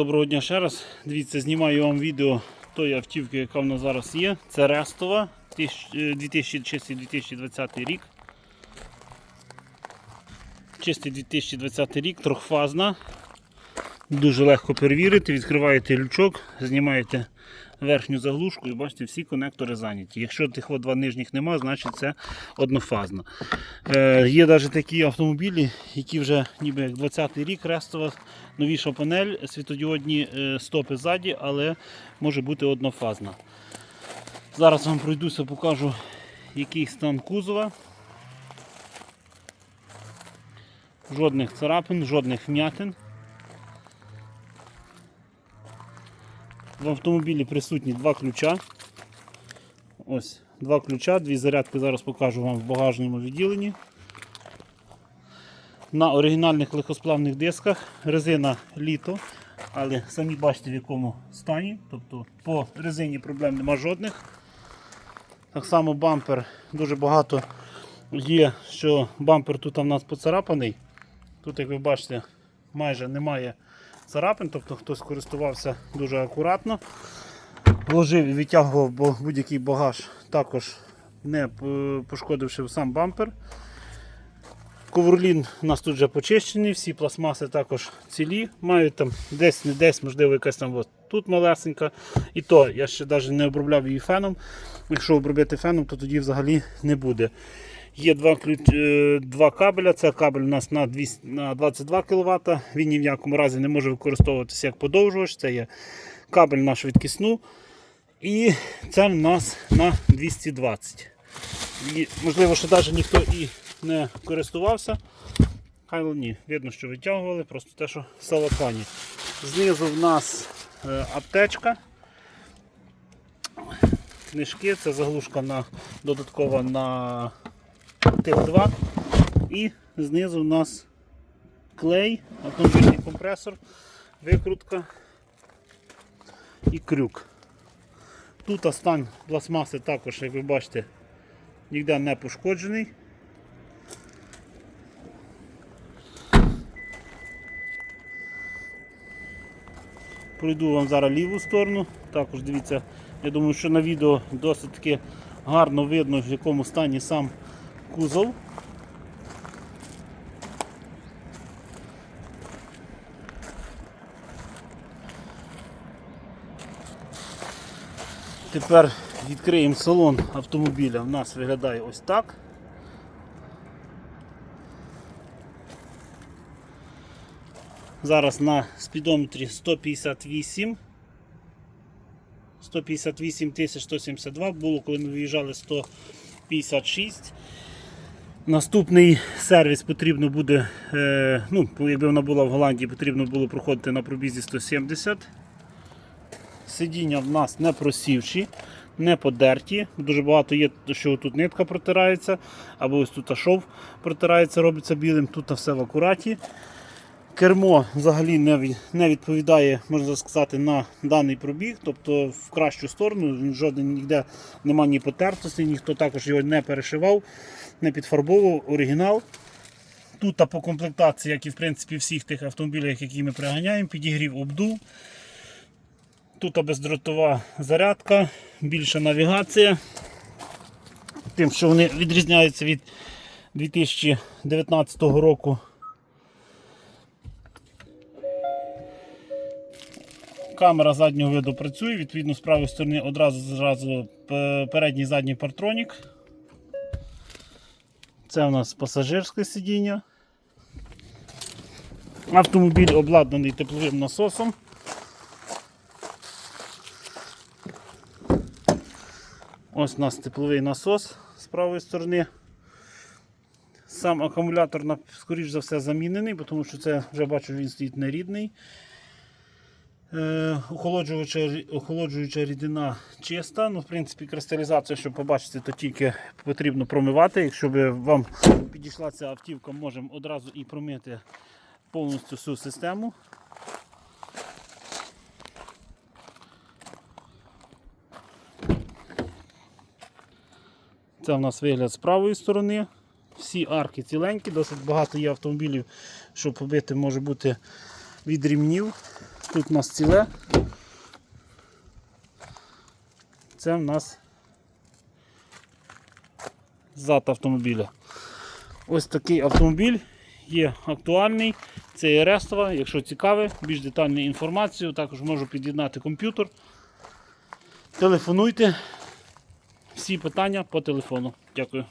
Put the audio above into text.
Доброго дня ще раз. Дивіться, знімаю вам відео тої автівки, яка в нас зараз є. Це Рестова 2020 рік. Чистий 2020 рік, трьохфазна. Дуже легко перевірити. Відкриваєте лючок, знімаєте верхню заглушку і бачите, всі конектори зайняті. Якщо тих два нижніх немає, значить це однофазна. Е, є навіть такі автомобілі, які вже ніби як 20-й рік рестова, новіша панель, світодіодні е, стопи ззаді, але може бути однофазна. Зараз вам пройдуся, покажу, який стан кузова. Жодних царапин, жодних вмятин. В автомобілі присутні два ключа. Ось два ключа, дві зарядки зараз покажу вам в багажному відділенні. На оригінальних легкосплавних дисках резина літо, але самі бачите в якому стані. Тобто по резині проблем нема жодних. Так само бампер дуже багато є, що бампер тут у нас поцарапаний. Тут, як ви бачите, майже немає царапин, тобто хтось користувався дуже акуратно. Вложив і витягував бо- будь-який багаж, також не пошкодивши сам бампер. Коврлін у нас тут вже почищений, всі пластмаси також цілі. Мають там десь не десь, можливо, якась там от тут малесенька. І то я ще навіть не обробляв її феном. Якщо обробити феном, то тоді взагалі не буде. Є два, ключ, е, два кабеля. Це кабель у нас на, 200, на 22 кВт. Він ні в якому разі не може використовуватися як подовжувач. Це є кабель на швидкісну. І це в нас на 220. І, можливо, що навіть ніхто і не користувався. Хай ні, видно, що витягували, просто те, що в салатані. Знизу в нас е, аптечка. Книжки, це заглушка на, додаткова на тип 2. І знизу у нас клей, автомобільний компресор, викрутка і крюк. Тут стан пластмаси також, як ви бачите, ніде не пошкоджений. Пройду вам зараз ліву сторону. Також дивіться, я думаю, що на відео досить таки гарно видно, в якому стані сам кузов. Тепер відкриємо салон автомобіля. У нас виглядає ось так. Зараз на спідометрі 158. 158 172 було, коли ми виїжджали 156. Наступний сервіс потрібно буде, е, ну, якби вона була в Голландії, потрібно було проходити на пробізі 170. Сидіння в нас не просівші, не подерті. Дуже багато є, що тут нитка протирається, або ось тут шов протирається, робиться білим, тут все в акураті. Кермо взагалі не відповідає, можна сказати, на даний пробіг, тобто в кращу сторону, жоден ніде нема ні потертості, ніхто також його не перешивав, не підфарбовував, оригінал. Тут та по комплектації, як і в принципі всіх тих автомобілях, які ми приганяємо, підігрів обдув. Тут бездротова зарядка, більша навігація. Тим, що вони відрізняються від 2019 року. Камера заднього виду працює, відповідно, з правої сторони одразу зразу передній і задній партронік. Це у нас пасажирське сидіння. Автомобіль обладнаний тепловим насосом. Ось у нас тепловий насос з правої сторони. Сам акумулятор, скоріш за все, замінений, тому що це вже бачу, він стоїть нерідний. Е, охолоджуюча, охолоджуюча рідина чиста. Ну, в принципі, кристалізацію, щоб побачити, то тільки потрібно промивати. Якщо б вам підійшла ця автівка, можемо одразу і промити повністю всю систему. Це в нас вигляд з правої сторони. Всі арки ціленькі, досить багато є автомобілів, що побити може бути від рівнів. Тут у нас ціле. Це в нас зад автомобіля. Ось такий автомобіль є актуальний. Це є Рестова. Якщо цікаве, більш детальну інформацію, також можу під'єднати комп'ютер. Телефонуйте. Всі питання по телефону. Дякую.